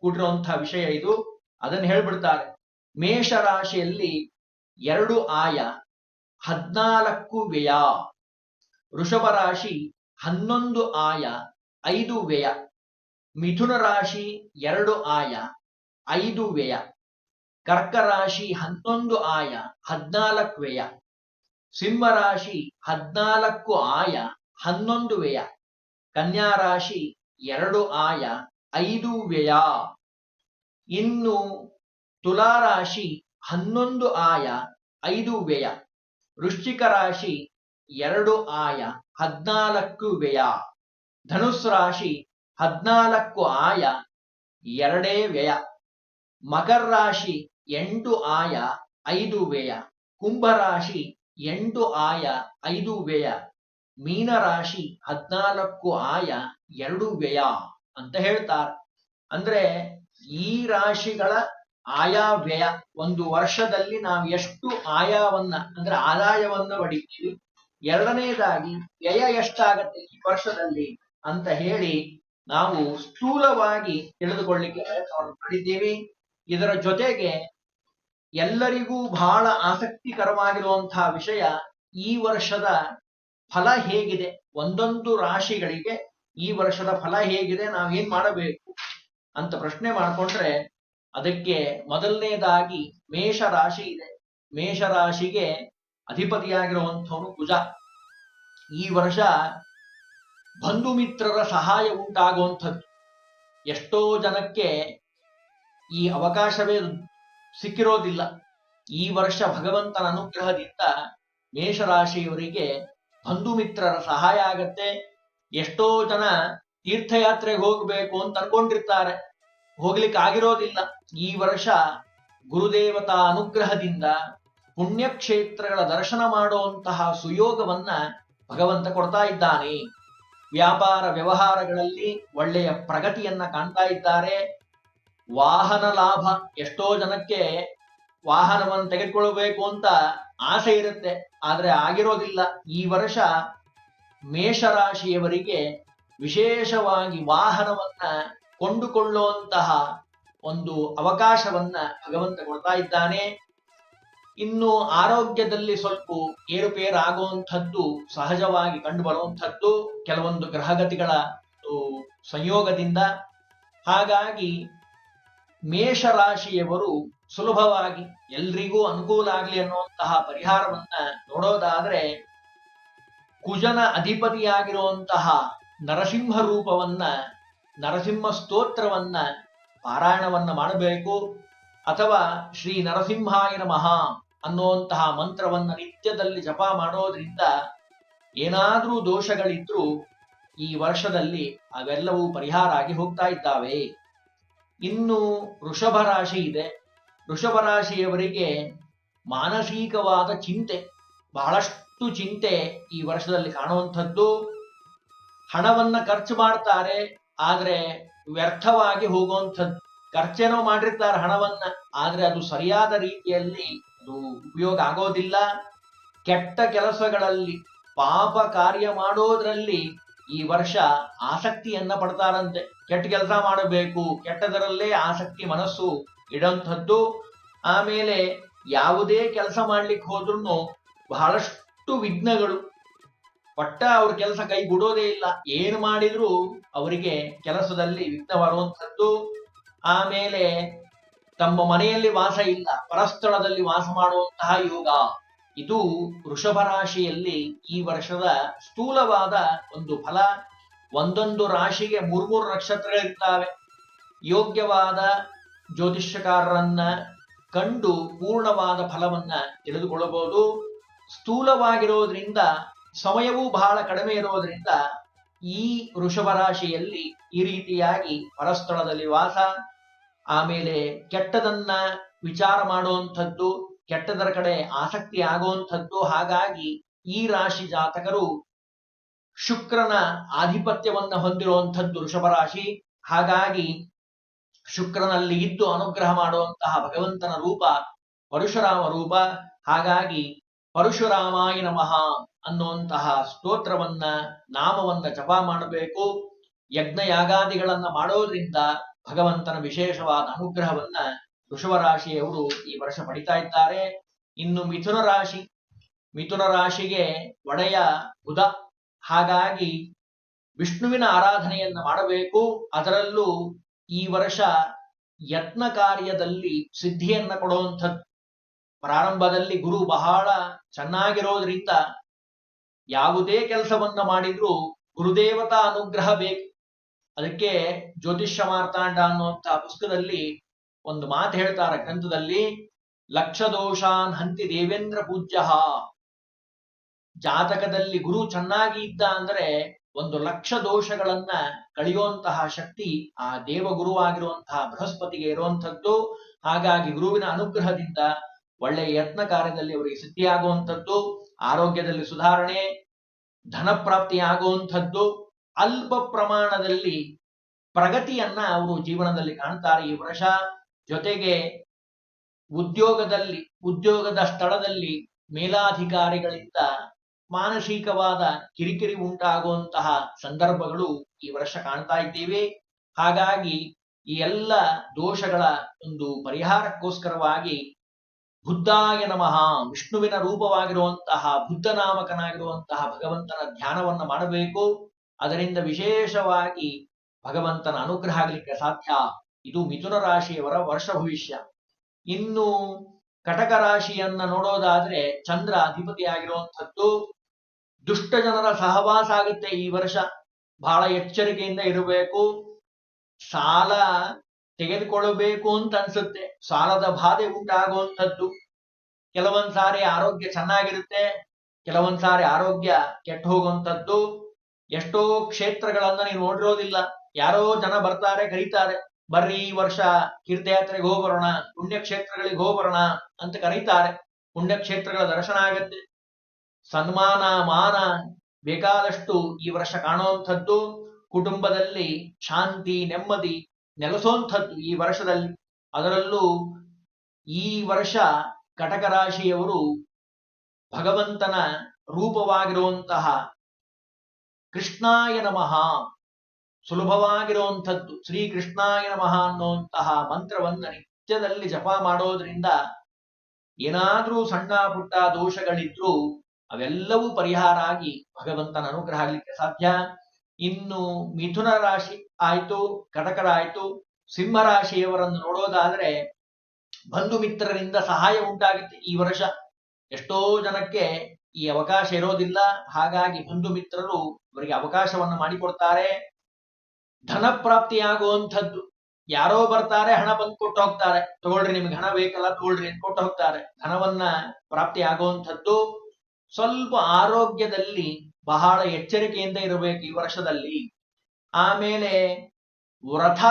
ಕೂಡಿರುವಂತಹ ವಿಷಯ ಇದು. ಅದನ್ನು ಹೇಳ್ಬಿಡ್ತಾರೆ. ಮೇಷ ರಾಶಿಯಲ್ಲಿ ಎರಡು ಆಯ, ಹದ್ನಾಲ್ಕು ವ್ಯಯ. ವೃಷಭ ರಾಶಿ ಹನ್ನೊಂದು ಆಯ, ಐದು ವ್ಯಯ. ಮಿಥುನ ರಾಶಿ ಎರಡು ಆಯ, ಐದು ವ್ಯಯ. ಕರ್ಕ ರಾಶಿ ಹನ್ನೊಂದು ಆಯ, ಹದ್ನಾಲ್ಕು ವ್ಯಯ. ಸಿಂಹ ರಾಶಿ ಹದ್ನಾಲ್ಕು ಆಯ ಹನ್ನೊಂದು ವ್ಯಯ ಕನ್ಯಾ ರಾಶಿ ಎರಡು ಆಯ ಐದು ವ್ಯಯ. ಇನ್ನು ತುಲಾರಾಶಿ ಹನ್ನೊಂದು ಆಯ ಐದು ವ್ಯಯ, ವೃಶ್ಚಿಕ ರಾಶಿ ಎರಡು ಆಯ ಹದ್ನಾಲ್ಕು ವ್ಯಯ ಧನುಸ್ ರಾಶಿ ಹದ್ನಾಲ್ಕು ಆಯ ಎರಡೇ ವ್ಯಯ, ಮಕರ ರಾಶಿ ಎಂಟು ಆಯ ಐದು ವ್ಯಯ ಕುಂಭರಾಶಿ ಎಂಟು ಆಯ ಐದು ವ್ಯಯ, ಮೀನರಾಶಿ ಹದಿನಾಲ್ಕು ಆಯ ಎರಡು ವ್ಯಯ ಅಂತ ಹೇಳ್ತಾರೆ. ಅಂದ್ರೆ ಈ ರಾಶಿಗಳ ಆಯಾ ವ್ಯಯ ಒಂದು ವರ್ಷದಲ್ಲಿ ನಾವು ಎಷ್ಟು ಆಯಾವನ್ನ, ಅಂದ್ರೆ ಆದಾಯವನ್ನ ಪಡಿತೀವಿ, ಎರಡನೇದಾಗಿ ವ್ಯಯ ಎಷ್ಟಾಗತ್ತೆ ಈ ವರ್ಷದಲ್ಲಿ ಅಂತ ಹೇಳಿ ನಾವು ಸ್ಥೂಲವಾಗಿ ತಿಳಿದುಕೊಳ್ಳಿಕ್ಕೆ ಪ್ರಯತ್ನವನ್ನು ಮಾಡಿದ್ದೀವಿ. ಇದರ ಜೊತೆಗೆ ಎಲ್ಲರಿಗೂ ಬಹಳ ಆಸಕ್ತಿಕರವಾಗಿರುವಂತಹ ವಿಷಯ ಈ ವರ್ಷದ ಫಲ ಹೇಗಿದೆ. ಒಂದೊಂದು ರಾಶಿಗಳಿಗೆ ಈ ವರ್ಷದ ಫಲ ಹೇಗಿದೆ, ನಾವೇನ್ ಮಾಡಬೇಕು ಅಂತ ಪ್ರಶ್ನೆ ಮಾಡ್ಕೊಂಡ್ರೆ ಅದಕ್ಕೆ ಮೊದಲನೇದಾಗಿ ಮೇಷ ರಾಶಿ ಇದೆ. ಮೇಷ ರಾಶಿಗೆ ಅಧಿಪತಿಯಾಗಿರುವಂಥವನು ಕುಜ ಈ ವರ್ಷ ಬಂಧು ಮಿತ್ರರ ಸಹಾಯ ಉಂಟಾಗುವಂಥದ್ದು. ಎಷ್ಟೋ ಜನಕ್ಕೆ ಈ ಅವಕಾಶವೇ ಸಿಕ್ಕಿರೋದಿಲ್ಲ. ಈ ವರ್ಷ ಭಗವಂತನ ಅನುಗ್ರಹದಿಂದ ಮೇಷರಾಶಿಯವರಿಗೆ ಬಂಧು ಮಿತ್ರರ ಸಹಾಯ ಆಗತ್ತೆ. ಎಷ್ಟೋ ಜನ ತೀರ್ಥಯಾತ್ರೆಗೆ ಹೋಗಬೇಕು ಅಂತ ಅನ್ಕೊಂಡಿರ್ತಾರೆ. ಹೋಗ್ಲಿಕ್ಕೆ ಆಗಿರೋದಿಲ್ಲ. ಈ ವರ್ಷ ಗುರುದೇವತಾ ಅನುಗ್ರಹದಿಂದ ಪುಣ್ಯಕ್ಷೇತ್ರಗಳ ದರ್ಶನ ಮಾಡುವಂತಹ ಸುಯೋಗವನ್ನ ಭಗವಂತ ಕೊಡ್ತಾ ಇದ್ದಾನೆ. ವ್ಯಾಪಾರ ವ್ಯವಹಾರಗಳಲ್ಲಿ ಒಳ್ಳೆಯ ಪ್ರಗತಿಯನ್ನ ಕಾಣ್ತಾ ಇದ್ದಾರೆ. ವಾಹನ ಲಾಭ ಎಷ್ಟೋ ಜನಕ್ಕೆ ವಾಹನವನ್ನು ತೆಗೆದುಕೊಳ್ಳಬೇಕು ಅಂತ ಆಸೆ ಇರುತ್ತೆ. ಆದರೆ ಆಗಿರೋದಿಲ್ಲ. ಈ ವರ್ಷ ಮೇಷರಾಶಿಯವರಿಗೆ ವಿಶೇಷವಾಗಿ ವಾಹನವನ್ನ ಕೊಂಡುಕೊಳ್ಳುವಂತಹ ಒಂದು ಅವಕಾಶವನ್ನ ಭಗವಂತ ಕೊಡ್ತಾ ಇದ್ದಾನೆ. ಇನ್ನು ಆರೋಗ್ಯದಲ್ಲಿ ಸ್ವಲ್ಪ ಏರುಪೇರಾಗುವಂಥದ್ದು ಸಹಜವಾಗಿ ಕಂಡು ಬರುವಂಥದ್ದು ಕೆಲವೊಂದು ಗ್ರಹಗತಿಗಳ ಸಂಯೋಗದಿಂದ. ಹಾಗಾಗಿ ಮೇಷರಾಶಿಯವರು ಸುಲಭವಾಗಿ ಎಲ್ರಿಗೂ ಅನುಕೂಲ ಆಗಲಿ ಅನ್ನುವಂತಹ ಪರಿಹಾರವನ್ನ ನೋಡೋದಾದ್ರೆ ಕುಜನ ಅಧಿಪತಿಯಾಗಿರುವಂತಹ ನರಸಿಂಹ ರೂಪವನ್ನ, ನರಸಿಂಹ ಸ್ತೋತ್ರವನ್ನ ಪಾರಾಯಣವನ್ನ ಮಾಡಬೇಕು ಅಥವಾ ಶ್ರೀ ನರಸಿಂಹಾಯ ನಮಃ ಅನ್ನುವಂತಹ ಮಂತ್ರವನ್ನ ನಿತ್ಯದಲ್ಲಿ ಜಪ ಮಾಡೋದ್ರಿಂದ ಏನಾದರೂ ದೋಷಗಳಿದ್ರೂ ಈ ವರ್ಷದಲ್ಲಿ ಅವೆಲ್ಲವೂ ಪರಿಹಾರ ಆಗಿ ಹೋಗ್ತಾ ಇದ್ದಾವೆ. ಇನ್ನು ವೃಷಭ ರಾಶಿ ಇದೆ. ವೃಷಭ ರಾಶಿಯವರಿಗೆ ಮಾನಸಿಕವಾದ ಚಿಂತೆ, ಬಹಳಷ್ಟು ಚಿಂತೆ ಈ ವರ್ಷದಲ್ಲಿ ಕಾಣುವಂಥದ್ದು. ಹಣವನ್ನು ಖರ್ಚು ಮಾಡ್ತಾರೆ, ಆದರೆ ವ್ಯರ್ಥವಾಗಿ ಹೋಗುವಂಥದ್ದು. ಖರ್ಚೇನೋ ಮಾಡಿರ್ತಾರೆ ಹಣವನ್ನ, ಆದರೆ ಅದು ಸರಿಯಾದ ರೀತಿಯಲ್ಲಿ ಅದು ಉಪಯೋಗ ಆಗೋದಿಲ್ಲ. ಕೆಟ್ಟ ಕೆಲಸಗಳಲ್ಲಿ ಪಾಪ ಕಾರ್ಯ ಮಾಡೋದ್ರಲ್ಲಿ ಈ ವರ್ಷ ಆಸಕ್ತಿಯನ್ನ ಪಡ್ತಾರಂತೆ. ಕೆಟ್ಟ ಕೆಲಸ ಮಾಡಬೇಕು, ಕೆಟ್ಟದರಲ್ಲೇ ಆಸಕ್ತಿ ಮನಸ್ಸು ಇಡಂಥದ್ದು. ಆಮೇಲೆ ಯಾವುದೇ ಕೆಲಸ ಮಾಡ್ಲಿಕ್ಕೆ ಹೋದ್ರೂ ಬಹಳಷ್ಟು ವಿಘ್ನಗಳು. ಒಟ್ಟ ಅವ್ರ ಕೆಲಸ ಕೈ ಬಿಡೋದೇ ಇಲ್ಲ. ಏನು ಮಾಡಿದ್ರೂ ಅವರಿಗೆ ಕೆಲಸದಲ್ಲಿ ವಿಘ್ನ ಬರುವಂಥದ್ದು. ಆಮೇಲೆ ತಮ್ಮ ಮನೆಯಲ್ಲಿ ವಾಸ ಇಲ್ಲ. ಪರಸ್ಥಳದಲ್ಲಿ ವಾಸ ಮಾಡುವಂತಹ ಯೋಗ. ಇದು ವೃಷಭ ರಾಶಿಯಲ್ಲಿ ಈ ವರ್ಷದ ಸ್ಥೂಲವಾದ ಒಂದು ಫಲ. ಒಂದೊಂದು ರಾಶಿಗೆ ಮೂರು ಮೂರು ನಕ್ಷತ್ರಗಳಿರ್ತಾವೆ ಯೋಗ್ಯವಾದ ಜ್ಯೋತಿಷ್ಯಕಾರರನ್ನ ಕಂಡು ಪೂರ್ಣವಾದ ಫಲವನ್ನ ತಿಳಿದುಕೊಳ್ಳಬಹುದು. ಸ್ಥೂಲವಾಗಿರೋದ್ರಿಂದ ಸಮಯವೂ ಬಹಳ ಕಡಿಮೆ ಇರೋದ್ರಿಂದ ಈ ವೃಷಭ ರಾಶಿಯಲ್ಲಿ ಈ ರೀತಿಯಾಗಿ ಪರಸ್ಥಳದಲ್ಲಿ ವಾಸ. ಆಮೇಲೆ ಕೆಟ್ಟದನ್ನ ವಿಚಾರ ಮಾಡುವಂಥದ್ದು, ಕೆಟ್ಟದರ ಕಡೆ ಆಸಕ್ತಿ ಆಗುವಂಥದ್ದು. ಹಾಗಾಗಿ ಈ ರಾಶಿ ಜಾತಕರು ಶುಕ್ರನ ಆಧಿಪತ್ಯವನ್ನ ಹೊಂದಿರುವಂಥದ್ದು ವೃಷಭ ರಾಶಿ. ಹಾಗಾಗಿ ಶುಕ್ರನಲ್ಲಿ ಇದ್ದು ಅನುಗ್ರಹ ಮಾಡುವಂತಹ ಭಗವಂತನ ರೂಪ ಪರಶುರಾಮ ರೂಪ. ಹಾಗಾಗಿ ಪರಶುರಾಮಾಯ ನಮಃ ಅನ್ನುವಂತಹ ಸ್ತೋತ್ರವನ್ನ, ನಾಮವನ್ನ ಜಪ ಮಾಡಬೇಕು. ಯಜ್ಞಯಾಗಾದಿಗಳನ್ನ ಮಾಡೋದ್ರಿಂದ ಭಗವಂತನ ವಿಶೇಷವಾದ ಅನುಗ್ರಹವನ್ನ ವೃಷಭ ರಾಶಿಯವರು ಈ ವರ್ಷ ಪಡಿತಾ ಇದ್ದಾರೆ. ಇನ್ನು ಮಿಥುನ ರಾಶಿ, ಮಿಥುನ ರಾಶಿಗೆ ಒಡೆಯ ಬುಧ. ಹಾಗಾಗಿ ವಿಷ್ಣುವಿನ ಆರಾಧನೆಯನ್ನು ಮಾಡಬೇಕು. ಅದರಲ್ಲೂ ಈ ವರ್ಷ ಯತ್ನ ಕಾರ್ಯದಲ್ಲಿ ಸಿದ್ಧಿಯನ್ನ ಕೊಡುವಂಥದ್ದು. ಪ್ರಾರಂಭದಲ್ಲಿ ಗುರು ಬಹಳ ಚೆನ್ನಾಗಿರೋದ್ರಿಂದ ಯಾವುದೇ ಕೆಲಸವನ್ನ ಮಾಡಿದ್ರೂ ಗುರುದೇವತಾ ಅನುಗ್ರಹ ಬೇಕು. ಅದಕ್ಕೆ ಜ್ಯೋತಿಷ್ಯ ಮಾರ್ತಾಂಡ ಅನ್ನುವಂತಹ ಪುಸ್ತಕದಲ್ಲಿ ಒಂದು ಮಾತು ಹೇಳ್ತಾರೆ ಗ್ರಂಥದಲ್ಲಿ ಲಕ್ಷ ದೋಷಾನ್ ಹಂತಿ ದೇವೇಂದ್ರ ಪೂಜ್ಯ. ಜಾತಕದಲ್ಲಿ ಗುರು ಚೆನ್ನಾಗಿ ಇದ್ದ ಅಂದ್ರೆ ಒಂದು ಲಕ್ಷ ದೋಷಗಳನ್ನ ಕಳೆಯುವಂತಹ ಶಕ್ತಿ ಆ ದೇವಗುರುವಾಗಿರುವಂತಹ ಬೃಹಸ್ಪತಿಗೆ ಇರುವಂಥದ್ದು. ಹಾಗಾಗಿ ಗುರುವಿನ ಅನುಗ್ರಹದಿಂದ ಒಳ್ಳೆಯ ಯತ್ನ ಕಾರ್ಯದಲ್ಲಿ ಅವರಿಗೆ ಸಿದ್ಧಿಯಾಗುವಂಥದ್ದು. ಆರೋಗ್ಯದಲ್ಲಿ ಸುಧಾರಣೆ, ಧನ ಪ್ರಾಪ್ತಿಯಾಗುವಂಥದ್ದು ಅಲ್ಪ ಪ್ರಮಾಣದಲ್ಲಿ ಪ್ರಗತಿಯನ್ನ ಅವರು ಜೀವನದಲ್ಲಿ ಕಾಣ್ತಾರೆ ಈ ವರ್ಷ. ಜೊತೆಗೆ ಉದ್ಯೋಗದಲ್ಲಿ, ಉದ್ಯೋಗದ ಸ್ಥಳದಲ್ಲಿ ಮೇಲಾಧಿಕಾರಿಗಳಿಂದ ಮಾನಸಿಕವಾದ ಕಿರಿಕಿರಿ ಉಂಟಾಗುವಂತಹ ಸಂದರ್ಭಗಳು ಈ ವರ್ಷ ಕಾಣ್ತಾ ಇದ್ದೇವೆ. ಹಾಗಾಗಿ ಈ ಎಲ್ಲ ದೋಷಗಳ ಒಂದು ಪರಿಹಾರಕ್ಕೋಸ್ಕರವಾಗಿ ಬುದ್ಧಾಯ ನಮಃ, ವಿಷ್ಣುವಿನ ರೂಪವಾಗಿರುವಂತಹ ಬುದ್ಧ ನಾಮಕನಾಗಿರುವಂತಹ ಭಗವಂತನ ಧ್ಯಾನವನ್ನ ಮಾಡಬೇಕು. ಅದರಿಂದ ವಿಶೇಷವಾಗಿ ಭಗವಂತನ ಅನುಗ್ರಹ ಆಗಲಿಕ್ಕೆ ಸಾಧ್ಯ. ಇದು ಮಿಥುನ ರಾಶಿಯವರ ವರ್ಷ ಭವಿಷ್ಯ. ಇನ್ನು ಕಟಕ ರಾಶಿಯನ್ನ ನೋಡೋದಾದ್ರೆ ಚಂದ್ರ ಅಧಿಪತಿಯಾಗಿರುವಂಥದ್ದು. ದುಷ್ಟ ಜನರ ಸಹವಾಸ ಆಗುತ್ತೆ ಈ ವರ್ಷ. ಬಹಳ ಎಚ್ಚರಿಕೆಯಿಂದ ಇರಬೇಕು. ಸಾಲ ತೆಗೆದುಕೊಳ್ಳಬೇಕು ಅಂತ ಅನ್ಸುತ್ತೆ. ಸಾಲದ ಬಾಧೆ ಉಂಟಾಗುವಂಥದ್ದು ಕೆಲವೊಂದ್ ಸಾರಿ ಆರೋಗ್ಯ ಚೆನ್ನಾಗಿರುತ್ತೆ. ಕೆಲವೊಂದ್ ಸಾರಿ ಆರೋಗ್ಯ ಕೆಟ್ಟ ಹೋಗುವಂಥದ್ದು. ಎಷ್ಟೋ ಕ್ಷೇತ್ರಗಳನ್ನ ನೀವು ನೋಡಿರೋದಿಲ್ಲ. ಯಾರೋ ಜನ ಬರ್ತಾರೆ, ಕರೀತಾರೆ. ಬರ್ರಿ ಈ ವರ್ಷ ತೀರ್ಥಯಾತ್ರೆಗೆ ಹೋಗ್ಬರೋಣ, ಪುಣ್ಯಕ್ಷೇತ್ರಗಳಿಗೆ ಹೋಗ್ಬರೋಣ ಅಂತ ಕರೀತಾರೆ. ಪುಣ್ಯಕ್ಷೇತ್ರಗಳ ದರ್ಶನ ಆಗತ್ತೆ. ಸನ್ಮಾನ, ಮಾನ ಬೇಕಾದಷ್ಟು ಈ ವರ್ಷ ಕಾಣುವಂಥದ್ದು. ಕುಟುಂಬದಲ್ಲಿ ಶಾಂತಿ, ನೆಮ್ಮದಿ ನೆಲೆಸುವಂಥದ್ದು ಈ ವರ್ಷದಲ್ಲಿ. ಅದರಲ್ಲೂ ಈ ವರ್ಷ ಕಟಕ ರಾಶಿಯವರು ಭಗವಂತನ ರೂಪವಾಗಿರುವಂತಹ ಕೃಷ್ಣಾಯ ನಮಃ ಸುಲಭವಾಗಿರುವಂಥದ್ದು. ಶ್ರೀ ಕೃಷ್ಣಾಯ ನಮಃ ಅನ್ನುವಂತಹ ಮಂತ್ರವನ್ನು ನಿತ್ಯದಲ್ಲಿ ಜಪ ಮಾಡೋದ್ರಿಂದ ಏನಾದ್ರೂ ಸಣ್ಣ ಪುಟ್ಟ ದೋಷಗಳಿದ್ರೂ ಅವೆಲ್ಲವೂ ಪರಿಹಾರ ಆಗಿ ಭಗವಂತನ ಅನುಗ್ರಹ ಆಗಲಿಕ್ಕೆ ಸಾಧ್ಯ. ಇನ್ನು ಮಿಥುನ ರಾಶಿ ಆಯ್ತು, ಸಿಂಹ ರಾಶಿಯವರನ್ನು ನೋಡೋದಾದ್ರೆ ಬಂಧು ಮಿತ್ರರಿಂದ ಸಹಾಯ ಉಂಟಾಗುತ್ತೆ ಈ ವರ್ಷ. ಎಷ್ಟೋ ಜನಕ್ಕೆ ಈ ಅವಕಾಶ ಇರೋದಿಲ್ಲ. ಹಾಗಾಗಿ ಬಂಧು ಮಿತ್ರರು ಅವರಿಗೆ ಅವಕಾಶವನ್ನು ಮಾಡಿಕೊಡ್ತಾರೆ. ಧನ ಪ್ರಾಪ್ತಿ ಪ್ರಾಪ್ತಿಯಾಗುವಂಥದ್ದು ಯಾರೋ ಬರ್ತಾರೆ, ಹಣ ಬಂದು ಕೊಟ್ಟು ಹೋಗ್ತಾರೆ. ತಗೊಳ್ರಿ, ನಿಮ್ಗೆ ಹಣ ಬೇಕಲ್ಲ, ತಗೊಳ್ರಿ ಕೊಟ್ಟು ಹೋಗ್ತಾರೆ. ಧನವನ್ನ ಪ್ರಾಪ್ತಿ ಆಗುವಂಥದ್ದು ಸ್ವಲ್ಪ ಆರೋಗ್ಯದಲ್ಲಿ ಬಹಳ ಎಚ್ಚರಿಕೆಯಿಂದ ಇರಬೇಕು ಈ ವರ್ಷದಲ್ಲಿ. ಆಮೇಲೆ ವ್ರಥ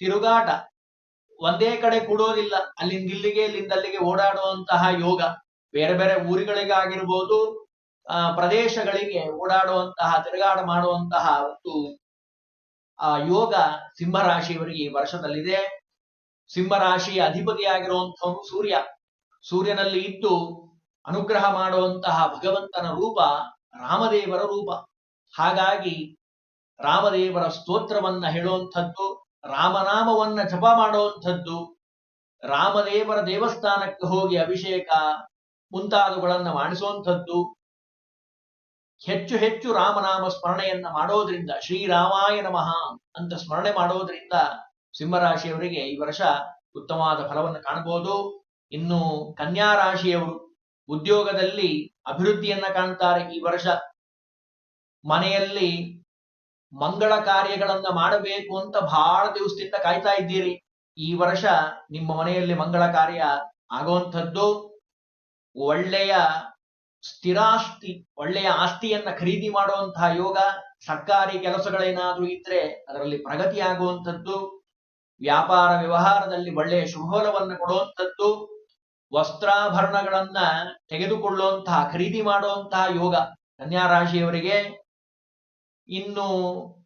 ತಿರುಗಾಟ, ಒಂದೇ ಕಡೆ ಕೂಡೋದಿಲ್ಲ. ಅಲ್ಲಿಂದ ಇಲ್ಲಿಗೆ, ಇಲ್ಲಿಂದ ಅಲ್ಲಿಗೆ ಓಡಾಡುವಂತಹ ಯೋಗ. ಬೇರೆ ಬೇರೆ ಊರುಗಳಿಗಾಗಿರ್ಬೋದು ಪ್ರದೇಶಗಳಿಗೆ ಓಡಾಡುವಂತಹ, ತಿರುಗಾಟ ಮಾಡುವಂತಹ ಒಂದು ಆ ಯೋಗ ಸಿಂಹರಾಶಿಯವರಿಗೆ ಈ ವರ್ಷದಲ್ಲಿದೆ. ಸಿಂಹರಾಶಿಯ ಅಧಿಪತಿಯಾಗಿರುವಂಥವನು ಸೂರ್ಯ. ಸೂರ್ಯನಲ್ಲಿ ಇದ್ದು ಅನುಗ್ರಹ ಮಾಡುವಂತಹ ಭಗವಂತನ ರೂಪ ರಾಮದೇವರ ರೂಪ. ಹಾಗಾಗಿ ರಾಮದೇವರ ಸ್ತೋತ್ರವನ್ನ ಹೇಳುವಂಥದ್ದು, ರಾಮನಾಮವನ್ನ ಜಪ ಮಾಡುವಂಥದ್ದು, ರಾಮದೇವರ ದೇವಸ್ಥಾನಕ್ಕೆ ಹೋಗಿ ಅಭಿಷೇಕ ಮುಂತಾದವುಗಳನ್ನ ಮಾಡಿಸುವಂಥದ್ದು ಹೆಚ್ಚು ಹೆಚ್ಚು ರಾಮನಾಮ ಸ್ಮರಣೆಯನ್ನ ಮಾಡೋದ್ರಿಂದ ಶ್ರೀರಾಮಾಯ ನಮಃ ಅಂತ ಸ್ಮರಣೆ ಮಾಡೋದ್ರಿಂದ ಸಿಂಹರಾಶಿಯವರಿಗೆ ಈ ವರ್ಷ ಉತ್ತಮವಾದ ಫಲವನ್ನು ಕಾಣಬಹುದು ಇನ್ನು ಕನ್ಯಾ ರಾಶಿಯವರು ಉದ್ಯೋಗದಲ್ಲಿ ಅಭಿವೃದ್ಧಿಯನ್ನ ಕಾಣ್ತಾರೆ. ಈ ವರ್ಷ ಮನೆಯಲ್ಲಿ ಮಂಗಳ ಕಾರ್ಯಗಳನ್ನ ಮಾಡಬೇಕು ಅಂತ ಬಹಳ ದಿವಸದಿಂದ ಕಾಯ್ತಾ ಇದ್ದೀರಿ. ಈ ವರ್ಷ ನಿಮ್ಮ ಮನೆಯಲ್ಲಿ ಮಂಗಳ ಕಾರ್ಯ ಆಗುವಂಥದ್ದು. ಒಳ್ಳೆಯ ಸ್ಥಿರಾಸ್ತಿ, ಒಳ್ಳೆಯ ಆಸ್ತಿಯನ್ನ ಖರೀದಿ ಮಾಡುವಂತಹ ಯೋಗ, ಸರ್ಕಾರಿ ಕೆಲಸಗಳೇನಾದ್ರೂ ಇದ್ರೆ ಅದರಲ್ಲಿ ಪ್ರಗತಿ ಆಗುವಂಥದ್ದು ವ್ಯಾಪಾರ ವ್ಯವಹಾರದಲ್ಲಿ ಒಳ್ಳೆಯ ಶುಭಫಲವನ್ನು ಕೊಡುವಂಥದ್ದು, ವಸ್ತ್ರಾಭರಣಗಳನ್ನ ತೆಗೆದುಕೊಳ್ಳುವಂತಹ, ಖರೀದಿ ಮಾಡುವಂತಹ ಯೋಗ ಕನ್ಯಾ ರಾಶಿಯವರಿಗೆ ಇನ್ನು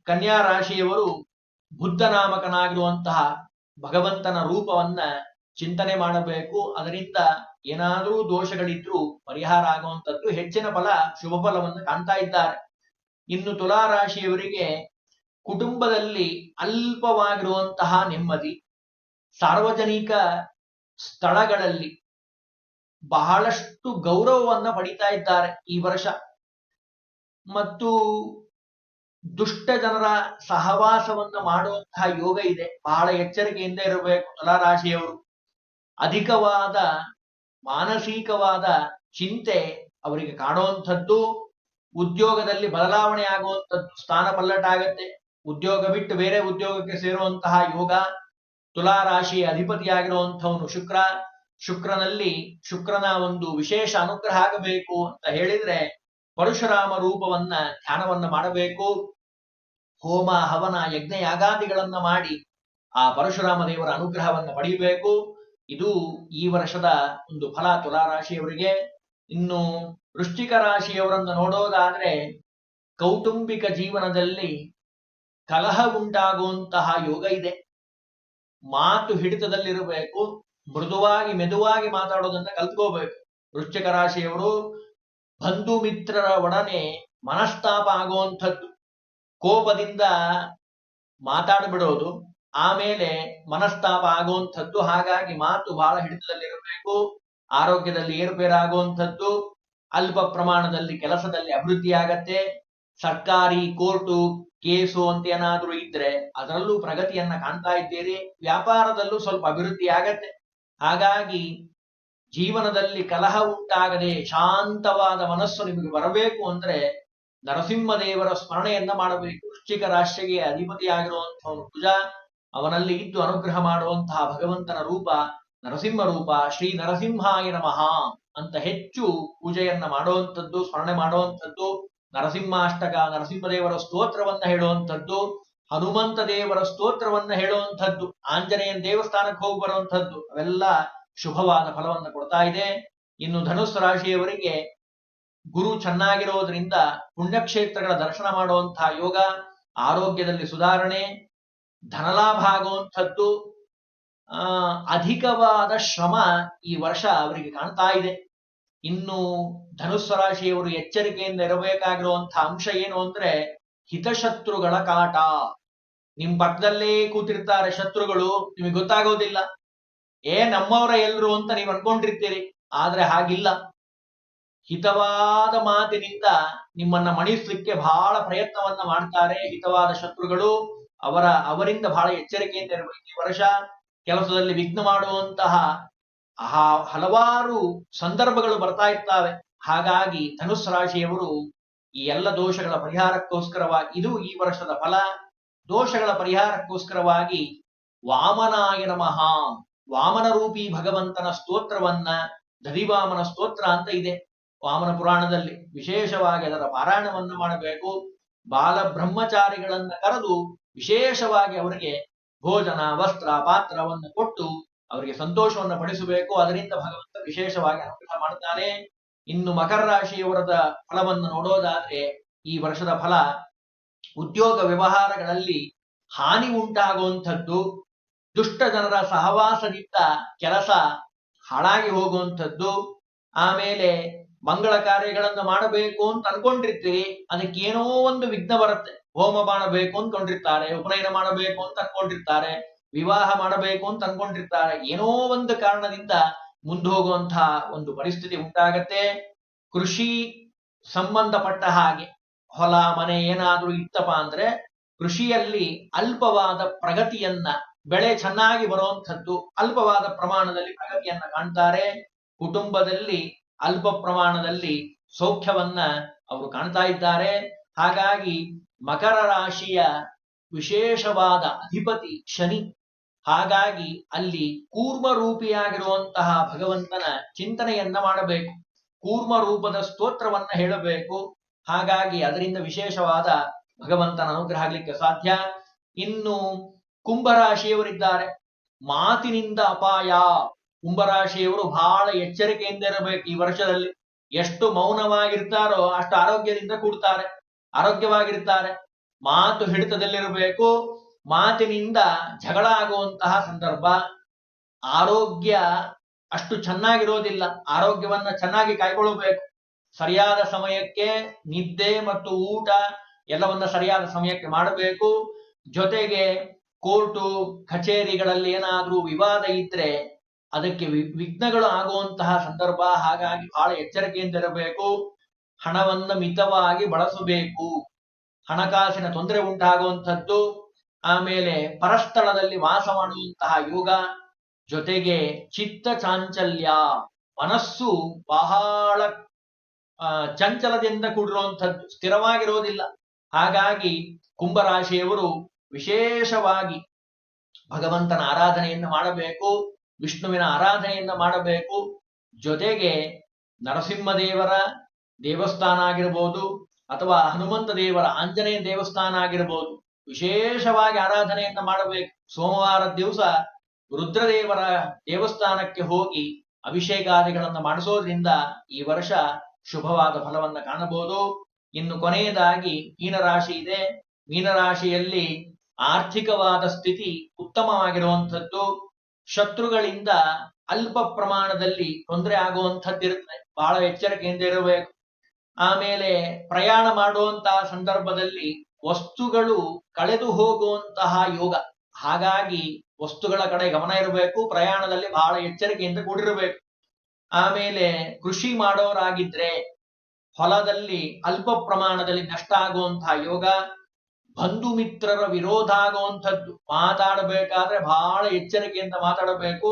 ಕನ್ಯಾ ರಾಶಿಯವರು ಬುದ್ಧ ನಾಮಕನಾಗಿರುವಂತಹ ಭಗವಂತನ ರೂಪವನ್ನ ಚಿಂತನೆ ಮಾಡಬೇಕು. ಅದರಿಂದ ಏನಾದರೂ ದೋಷಗಳಿದ್ರೂ ಪರಿಹಾರ ಆಗುವಂತದ್ದು ಹೆಚ್ಚಿನ ಫಲ, ಶುಭ ಫಲವನ್ನು ಕಾಣ್ತಾ ಇದ್ದಾರೆ. ಇನ್ನು ತುಲಾ ರಾಶಿಯವರಿಗೆ ಕುಟುಂಬದಲ್ಲಿ ಅಲ್ಪವಾಗಿರುವಂತಹ ನೆಮ್ಮದಿ, ಸಾರ್ವಜನಿಕ ಸ್ಥಳಗಳಲ್ಲಿ ಬಹಳಷ್ಟು ಗೌರವವನ್ನ ಪಡಿತಾ ಇದ್ದಾರೆ ಈ ವರ್ಷ. ಮತ್ತು ದುಷ್ಟ ಜನರ ಸಹವಾಸವನ್ನ ಮಾಡುವಂತಹ ಯೋಗ ಇದೆ. ಬಹಳ ಎಚ್ಚರಿಕೆಯಿಂದ ಇರಬೇಕು ತುಲಾರಾಶಿಯವರು. ಅಧಿಕವಾದ ಮಾನಸಿಕವಾದ ಚಿಂತೆ ಅವರಿಗೆ ಕಾಣುವಂಥದ್ದು. ಉದ್ಯೋಗದಲ್ಲಿ ಬದಲಾವಣೆ ಆಗುವಂಥದ್ದು ಸ್ಥಾನ ಪಲ್ಲಟಾಗತ್ತೆ. ಉದ್ಯೋಗ ಬಿಟ್ಟು ಬೇರೆ ಉದ್ಯೋಗಕ್ಕೆ ಸೇರುವಂತಹ ಯೋಗ ತುಲಾ ರಾಶಿಯ ಅಧಿಪತಿಯಾಗಿರುವಂಥವನು ಶುಕ್ರ. ಶುಕ್ರನಲ್ಲಿ ಶುಕ್ರನ ಒಂದು ವಿಶೇಷ ಅನುಗ್ರಹ ಆಗಬೇಕು ಅಂತ ಹೇಳಿದ್ರೆ ಪರಶುರಾಮ ರೂಪವನ್ನ ಧ್ಯಾನವನ್ನ ಮಾಡಬೇಕು. ಹೋಮ, ಹವನ, ಯಜ್ಞ, ಯಾಗಾದಿಗಳನ್ನ ಮಾಡಿ ಆ ಪರಶುರಾಮ ದೇವರ ಅನುಗ್ರಹವನ್ನ ಪಡೆಯಬೇಕು ಇದು ಈ ವರ್ಷದ ಒಂದು ಫಲ. ತುಲಾ ರಾಶಿಯವರಿಗೆ ಇನ್ನು ವೃಶ್ಚಿಕ ರಾಶಿಯವರನ್ನು ನೋಡೋದಾದ್ರೆ ಕೌಟುಂಬಿಕ ಜೀವನದಲ್ಲಿ ಕಲಹ ಉಂಟಾಗುವಂತಹ ಯೋಗ ಇದೆ. ಮಾತು ಹಿಡಿತದಲ್ಲಿರಬೇಕು, ಮೃದುವಾಗಿ ಮೆದುವಾಗಿ ಮಾತಾಡೋದನ್ನ ಕಲ್ತ್ಕೋಬೇಕು. ವೃಶ್ಚಿಕ ರಾಶಿಯವರು ಬಂಧು ಮಿತ್ರರ ಒಡನೆ ಮನಸ್ತಾಪ ಆಗುವಂಥದ್ದು, ಕೋಪದಿಂದ ಮಾತಾಡ್ಬಿಡೋದು ಆಮೇಲೆ ಮನಸ್ತಾಪ ಆಗುವಂಥದ್ದು, ಹಾಗಾಗಿ ಮಾತು ಬಹಳ ಹಿಡಿತದಲ್ಲಿರಬೇಕು. ಆರೋಗ್ಯದಲ್ಲಿ ಏರುಪೇರಾಗುವಂಥದ್ದು ಅಲ್ಪ ಪ್ರಮಾಣದಲ್ಲಿ ಕೆಲಸದಲ್ಲಿ ಅಭಿವೃದ್ಧಿ ಆಗತ್ತೆ. ಸರ್ಕಾರಿ ಕೋರ್ಟು, ಕೇಸು ಅಂತ ಏನಾದ್ರೂ ಇದ್ರೆ ಅದರಲ್ಲೂ ಪ್ರಗತಿಯನ್ನ ಕಾಣ್ತಾ ಇದ್ದೀರಿ. ವ್ಯಾಪಾರದಲ್ಲೂ ಸ್ವಲ್ಪ ಅಭಿವೃದ್ಧಿ ಆಗತ್ತೆ. ಹಾಗಾಗಿ ಜೀವನದಲ್ಲಿ ಕಲಹ ಉಂಟಾಗದೆ ಶಾಂತವಾದ ಮನಸ್ಸು ನಿಮಗೆ ಬರಬೇಕು ಅಂದ್ರೆ ನರಸಿಂಹದೇವರ ಸ್ಮರಣೆಯನ್ನ ಮಾಡಬೇಕು. ವೃಶ್ಚಿಕ ರಾಶಿಗೆ ಅಧಿಪತಿಯಾಗಿರುವಂತಹ ಕುಜ ಅವನಲ್ಲಿ ಇದ್ದು ಅನುಗ್ರಹ ಮಾಡುವಂತಹ ಭಗವಂತನ ರೂಪ, ನರಸಿಂಹ ರೂಪ, ಶ್ರೀ ನರಸಿಂಹಾಯ ನಮಃ ಅಂತ ಹೆಚ್ಚು ಪೂಜೆಯನ್ನ ಮಾಡುವಂಥದ್ದು, ಸ್ಮರಣೆ ಮಾಡುವಂಥದ್ದು, ನರಸಿಂಹಾಷ್ಟಕ, ನರಸಿಂಹದೇವರ ಸ್ತೋತ್ರವನ್ನ ಹೇಳುವಂಥದ್ದು, ಹನುಮಂತ ದೇವರ ಸ್ತೋತ್ರವನ್ನ ಹೇಳುವಂಥದ್ದು, ಆಂಜನೇಯನ ದೇವಸ್ಥಾನಕ್ಕೆ ಹೋಗಿ ಬರುವಂಥದ್ದು, ಅವೆಲ್ಲ ಶುಭವಾದ ಫಲವನ್ನ ಕೊಡ್ತಾ ಇದೆ. ಇನ್ನು ಧನುಸ್ ರಾಶಿಯವರಿಗೆ ಗುರು ಚೆನ್ನಾಗಿರೋದ್ರಿಂದ ಪುಣ್ಯಕ್ಷೇತ್ರಗಳ ದರ್ಶನ ಮಾಡುವಂತಹ ಯೋಗ, ಆರೋಗ್ಯದಲ್ಲಿ ಸುಧಾರಣೆ ಧನಲಾಭ ಆಗುವಂಥದ್ದು ಅಧಿಕವಾದ ಶ್ರಮ ಈ ವರ್ಷ ಅವರಿಗೆ ಕಾಣ್ತಾ ಇದೆ. ಇನ್ನು ಧನುಸ್ಸು ರಾಶಿಯವರು ಎಚ್ಚರಿಕೆಯಿಂದ ಇರಬೇಕಾಗಿರುವಂತಹ ಅಂಶ ಏನು ಅಂದ್ರೆ ಹಿತಶತ್ರುಗಳ ಕಾಟ. ನಿಮ್ ಪಕ್ಕದಲ್ಲೇ ಕೂತಿರ್ತಾರೆ ಶತ್ರುಗಳು, ನಿಮಗೆ ಗೊತ್ತಾಗೋದಿಲ್ಲ. ಏ, ನಮ್ಮವರ ಎಲ್ರು ಅಂತ ನೀವು ಅನ್ಕೊಂಡಿರ್ತೀರಿ, ಆದ್ರೆ ಹಾಗಿಲ್ಲ. ಹಿತವಾದ ಮಾತಿನಿಂದ ನಿಮ್ಮನ್ನ ಮಣಿಸ್ಲಿಕ್ಕೆ ಬಹಳ ಪ್ರಯತ್ನವನ್ನ ಮಾಡ್ತಾರೆ ಹಿತವಾದ ಶತ್ರುಗಳು. ಅವರ, ಅವರಿಂದ ಬಹಳ ಎಚ್ಚರಿಕೆಯಿಂದ ಇರಬೇಕು. ಈ ವರ್ಷ ಕೆಲಸದಲ್ಲಿ ವಿಘ್ನ ಮಾಡುವಂತಹ ಹಲವಾರು ಸಂದರ್ಭಗಳು ಬರ್ತಾ ಇರ್ತಾವೆ. ಹಾಗಾಗಿ ಧನುಸ್ ರಾಶಿಯವರು ಈ ಎಲ್ಲ ದೋಷಗಳ ಪರಿಹಾರಕ್ಕೋಸ್ಕರವಾಗಿ, ಇದು ಈ ವರ್ಷದ ಫಲ. ದೋಷಗಳ ಪರಿಹಾರಕ್ಕೋಸ್ಕರವಾಗಿ ವಾಮನಾಯ ನಮಃ. ವಾಮನ ರೂಪಿ ಭಗವಂತನ ಸ್ತೋತ್ರವನ್ನ, ದಧಿವಾಮನ ಸ್ತೋತ್ರ ಅಂತ ಇದೆ. ವಾಮನ ಪುರಾಣದಲ್ಲಿ ವಿಶೇಷವಾಗಿ ಅದರ ಪಾರಾಯಣವನ್ನು ಮಾಡಬೇಕು. ಬಾಲ ಬ್ರಹ್ಮಚಾರಿಗಳನ್ನ ಕರೆದು ವಿಶೇಷವಾಗಿ ಅವರಿಗೆ ಭೋಜನ, ವಸ್ತ್ರ, ಪಾತ್ರವನ್ನು ಕೊಟ್ಟು ಅವರಿಗೆ ಸಂತೋಷವನ್ನು ಪಡಿಸಬೇಕು. ಅದರಿಂದ ಭಗವಂತ ವಿಶೇಷವಾಗಿ ಅನುಗ್ರಹ ಮಾಡುತ್ತಾನೆ. ಇನ್ನು ಮಕರ ರಾಶಿಯವರದ ಫಲವನ್ನು ನೋಡೋದಾದ್ರೆ ಈ ವರ್ಷದ ಫಲ ಉದ್ಯೋಗ ವ್ಯವಹಾರಗಳಲ್ಲಿ ಹಾನಿ ಉಂಟಾಗುವಂಥದ್ದು. ದುಷ್ಟ ಜನರ ಸಹವಾಸದಿಂದ ಕೆಲಸ ಹಾಳಾಗಿ ಹೋಗುವಂಥದ್ದು. ಆಮೇಲೆ ಮಂಗಳ ಕಾರ್ಯಗಳನ್ನು ಮಾಡಬೇಕು ಅಂತ ಅನ್ಕೊಂಡಿರ್ತೀರಿ. ಅದಕ್ಕೇನೋ ಒಂದು ವಿಘ್ನ ಬರುತ್ತೆ. ಹೋಮ ಮಾಡಬೇಕು ಅಂದ್ಕೊಂಡಿರ್ತಾರೆ, ಉಪನಯನ ಮಾಡಬೇಕು ಅಂತ ಅನ್ಕೊಂಡಿರ್ತಾರೆ ವಿವಾಹ ಮಾಡಬೇಕು ಅಂತ ಅನ್ಕೊಂಡಿರ್ತಾರೆ ಏನೋ ಒಂದು ಕಾರಣದಿಂದ ಮುಂದೋಗುವಂತಹ ಒಂದು ಪರಿಸ್ಥಿತಿ ಉಂಟಾಗತ್ತೆ. ಕೃಷಿ ಸಂಬಂಧಪಟ್ಟ ಹಾಗೆ ಹೊಲ, ಮನೆ ಏನಾದ್ರೂ ಇತ್ತಪ್ಪ ಅಂದ್ರೆ ಕೃಷಿಯಲ್ಲಿ ಅಲ್ಪವಾದ ಪ್ರಗತಿಯನ್ನ, ಬೆಳೆ ಚೆನ್ನಾಗಿ ಬರುವಂಥದ್ದು ಅಲ್ಪವಾದ ಪ್ರಮಾಣದಲ್ಲಿ ಪ್ರಗತಿಯನ್ನ ಕಾಣ್ತಾರೆ. ಕುಟುಂಬದಲ್ಲಿ ಅಲ್ಪ ಪ್ರಮಾಣದಲ್ಲಿ ಸೌಖ್ಯವನ್ನ ಅವರು ಕಾಣ್ತಾ ಇದ್ದಾರೆ. ಹಾಗಾಗಿ ಮಕರ ರಾಶಿಯ ವಿಶೇಷವಾದ ಅಧಿಪತಿ ಶನಿ. ಹಾಗಾಗಿ ಅಲ್ಲಿ ಕೂರ್ಮ ರೂಪಿಯಾಗಿರುವಂತಹ ಭಗವಂತನ ಚಿಂತನೆಯನ್ನ ಮಾಡಬೇಕು. ಕೂರ್ಮ ರೂಪದ ಸ್ತೋತ್ರವನ್ನ ಹೇಳಬೇಕು. ಹಾಗಾಗಿ ಅದರಿಂದ ವಿಶೇಷವಾದ ಭಗವಂತನ ಅನುಗ್ರಹ ಆಗ್ಲಿಕ್ಕೆ ಸಾಧ್ಯ. ಇನ್ನು ಕುಂಭರಾಶಿಯವರಿದ್ದಾರೆ. ಮಾತಿನಿಂದ ಅಪಾಯ. ಕುಂಭರಾಶಿಯವರು ಬಹಳ ಎಚ್ಚರಿಕೆಯಿಂದ ಇರಬೇಕು ಈ ವರ್ಷದಲ್ಲಿ. ಎಷ್ಟು ಮೌನವಾಗಿರ್ತಾರೋ ಅಷ್ಟು ಆರೋಗ್ಯದಿಂದ ಕೂಡ್ತಾರೆ. ಆರೋಗ್ಯವಾಗಿರ್ತಾರೆ. ಮಾತು ಹಿಡಿತದಲ್ಲಿರಬೇಕು. ಮಾತಿನಿಂದ ಜಗಳ ಆಗುವಂತಹ ಸಂದರ್ಭ ಆರೋಗ್ಯ ಅಷ್ಟು ಚೆನ್ನಾಗಿರೋದಿಲ್ಲ. ಆರೋಗ್ಯವನ್ನ ಚೆನ್ನಾಗಿ ಕಾಯ್ಕೊಳ್ಬೇಕು ಸರಿಯಾದ ಸಮಯಕ್ಕೆ ನಿದ್ದೆ ಮತ್ತು ಊಟ ಎಲ್ಲವನ್ನ ಸರಿಯಾದ ಸಮಯಕ್ಕೆ ಮಾಡಬೇಕು. ಜೊತೆಗೆ ಕೋರ್ಟು, ಕಚೇರಿಗಳಲ್ಲಿ ಏನಾದ್ರೂ ವಿವಾದ ಇದ್ರೆ ಅದಕ್ಕೆ ವಿಘ್ನಗಳು ಆಗುವಂತಹ ಸಂದರ್ಭ ಹಾಗಾಗಿ ಬಹಳ ಎಚ್ಚರಿಕೆಯಿಂದ ಇರಬೇಕು. ಹಣವನ್ನ ಮಿತವಾಗಿ ಬಳಸಬೇಕು. ಹಣಕಾಸಿನ ತೊಂದರೆ ಉಂಟಾಗುವಂಥದ್ದು. ಆಮೇಲೆ ಪರಸ್ಥಳದಲ್ಲಿ ವಾಸ ಮಾಡುವಂತಹ ಯೋಗ. ಜೊತೆಗೆ ಚಿತ್ತ ಚಾಂಚಲ್ಯ. ಮನಸ್ಸು ಬಹಳ ಚಂಚಲದಿಂದ ಕೂಡಿರುವಂಥದ್ದು. ಸ್ಥಿರವಾಗಿರೋದಿಲ್ಲ ಹಾಗಾಗಿ ಕುಂಭರಾಶಿಯವರು ವಿಶೇಷವಾಗಿ ಭಗವಂತನ ಆರಾಧನೆಯನ್ನು ಮಾಡಬೇಕು, ವಿಷ್ಣುವಿನ ಆರಾಧನೆಯನ್ನು ಮಾಡಬೇಕು. ಜೊತೆಗೆ ನರಸಿಂಹದೇವರ ದೇವಸ್ಥಾನ ಆಗಿರಬಹುದು ಅಥವಾ ಹನುಮಂತ ದೇವರ ಆಂಜನೇಯ ದೇವಸ್ಥಾನ ಆಗಿರಬಹುದು ವಿಶೇಷವಾಗಿ ಆರಾಧನೆಯನ್ನ ಮಾಡಬೇಕು. ಸೋಮವಾರ ದಿವಸ ರುದ್ರದೇವರ ದೇವಸ್ಥಾನಕ್ಕೆ ಹೋಗಿ ಅಭಿಷೇಕಾದಿಗಳನ್ನು ಮಾಡಿಸೋದ್ರಿಂದ ಈ ವರ್ಷ ಶುಭವಾದ ಫಲವನ್ನ ಕಾಣಬಹುದು. ಇನ್ನು ಕೊನೆಯದಾಗಿ ಮೀನರಾಶಿ ಇದೆ. ಮೀನರಾಶಿಯಲ್ಲಿ ಆರ್ಥಿಕವಾದ ಸ್ಥಿತಿ ಉತ್ತಮವಾಗಿರುವಂಥದ್ದು. ಶತ್ರುಗಳಿಂದ ಅಲ್ಪ ಪ್ರಮಾಣದಲ್ಲಿ ತೊಂದರೆ ಆಗುವಂಥದ್ದಿರುತ್ತೆ. ಬಹಳ ಎಚ್ಚರಿಕೆಯಿಂದ ಇರಬೇಕು. ಆಮೇಲೆ ಪ್ರಯಾಣ ಮಾಡುವಂತಹ ಸಂದರ್ಭದಲ್ಲಿ ವಸ್ತುಗಳು ಕಳೆದು ಹೋಗುವಂತಹ ಯೋಗ. ಹಾಗಾಗಿ ವಸ್ತುಗಳ ಕಡೆ ಗಮನ ಇರಬೇಕು, ಪ್ರಯಾಣದಲ್ಲಿ ಬಹಳ ಎಚ್ಚರಿಕೆಯಿಂದ ಕೂಡಿರಬೇಕು. ಆಮೇಲೆ ಕೃಷಿ ಮಾಡೋರಾಗಿದ್ರೆ ಹೊಲದಲ್ಲಿ ಅಲ್ಪ ಪ್ರಮಾಣದಲ್ಲಿ ನಷ್ಟ ಆಗುವಂತಹ ಯೋಗ, ಬಂಧು ಮಿತ್ರರ ವಿರೋಧ ಆಗುವಂಥದ್ದು ಮಾತಾಡಬೇಕಾದ್ರೆ ಬಹಳ ಎಚ್ಚರಿಕೆಯಿಂದ ಮಾತಾಡಬೇಕು.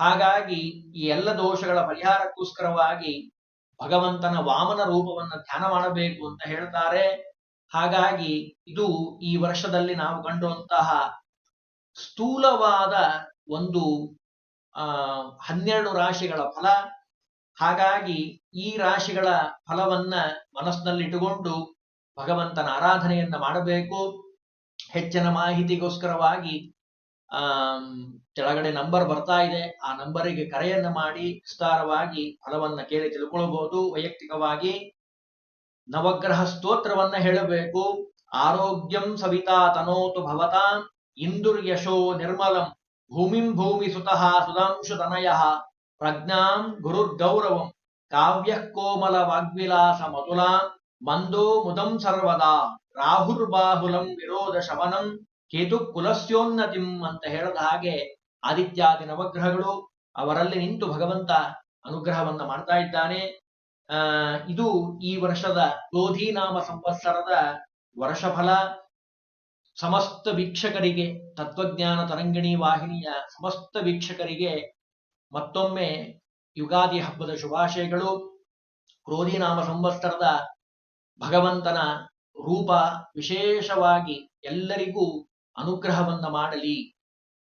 ಹಾಗಾಗಿ ಈ ಎಲ್ಲ ದೋಷಗಳ ಪರಿಹಾರಕ್ಕೋಸ್ಕರವಾಗಿ ಭಗವಂತನ ವಾಮನ ರೂಪವನ್ನು ಧ್ಯಾನ ಮಾಡಬೇಕು ಅಂತ ಹೇಳ್ತಾರೆ. ಹಾಗಾಗಿ ಇದು ಈ ವರ್ಷದಲ್ಲಿ ನಾವು ಕಂಡುವಂತಹ ಸ್ಥೂಲವಾದ ಒಂದು, ಆ, ಹನ್ನೆರಡು ರಾಶಿಗಳ ಫಲ. ಹಾಗಾಗಿ ಈ ರಾಶಿಗಳ ಫಲವನ್ನ ಮನಸ್ಸಿನಲ್ಲಿ ಇಟ್ಟುಕೊಂಡು ಭಗವಂತನ ಆರಾಧನೆಯನ್ನ ಮಾಡಬೇಕು. ಹೆಚ್ಚಿನ ಮಾಹಿತಿಗೋಸ್ಕರವಾಗಿ ಕೆಳಗಡೆ ನಂಬರ್ ಬರ್ತಾ ಇದೆ. ಆ ನಂಬರಿಗೆ ಕರೆಯನ್ನ ಮಾಡಿ ವಿಸ್ತಾರವಾಗಿ ಫಲವನ್ನ ಕೇಳಿ ತಿಳ್ಕೊಳ್ಬಹುದು ವೈಯಕ್ತಿಕವಾಗಿ ನವಗ್ರಹ ಸ್ತೋತ್ರವನ್ನ ಹೇಳಬೇಕು. ಆರೋಗ್ಯಂ ಸವಿತಾ ತನೋತು ಭವತಾಂ ಇಂದುರ್ಯಶೋ ನಿರ್ಮಲಂ ಭೂಮಿಂ ಭೂಮಿ ಸುತಃ ಸುಧಾಂಶು ತನಯ ಪ್ರಜ್ಞಾಂ ಗುರುರ್ಗೌರವಂ ಕಾವ್ಯ ಕೋಮಲ ವಾಗ್ವಿಲಾಸ ಮಧುಲಾಂ ಮಂದೋ ಮುದಂ ಸರ್ವದಾ ರಾಹುರ್ಬಾಹುಲಂ ವಿರೋಧ ಶಮನಂ ಕೇತು ಕುಲಸ್ಯೋನ್ನತಿಂ ಅಂತ ಹೇಳದ ಹಾಗೆ ಆದಿತ್ಯಾದಿ ನವಗ್ರಹಗಳು ಅವರಲ್ಲಿ ನಿಂತು ಭಗವಂತ ಅನುಗ್ರಹವನ್ನ ಮಾಡ್ತಾ ಇದ್ದಾನೆ. ಆ, ಇದು ಈ ವರ್ಷದ ಕ್ರೋಧೀನಾಮ ಸಂವತ್ಸರದ ವರ್ಷಫಲ. ಸಮಸ್ತ ವೀಕ್ಷಕರಿಗೆ, ತತ್ವಜ್ಞಾನ ತರಂಗಿಣಿ ವಾಹಿನಿಯ ಸಮಸ್ತ ವೀಕ್ಷಕರಿಗೆ ಮತ್ತೊಮ್ಮೆ ಯುಗಾದಿ ಹಬ್ಬದ ಶುಭಾಶಯಗಳು. ಕ್ರೋಧಿನಾಮ ಸಂವತ್ಸರದ ಭಗವಂತನ ರೂಪ ವಿಶೇಷವಾಗಿ ಎಲ್ಲರಿಗೂ ಅನುಗ್ರಹವನ್ನ ಮಾಡಲಿ.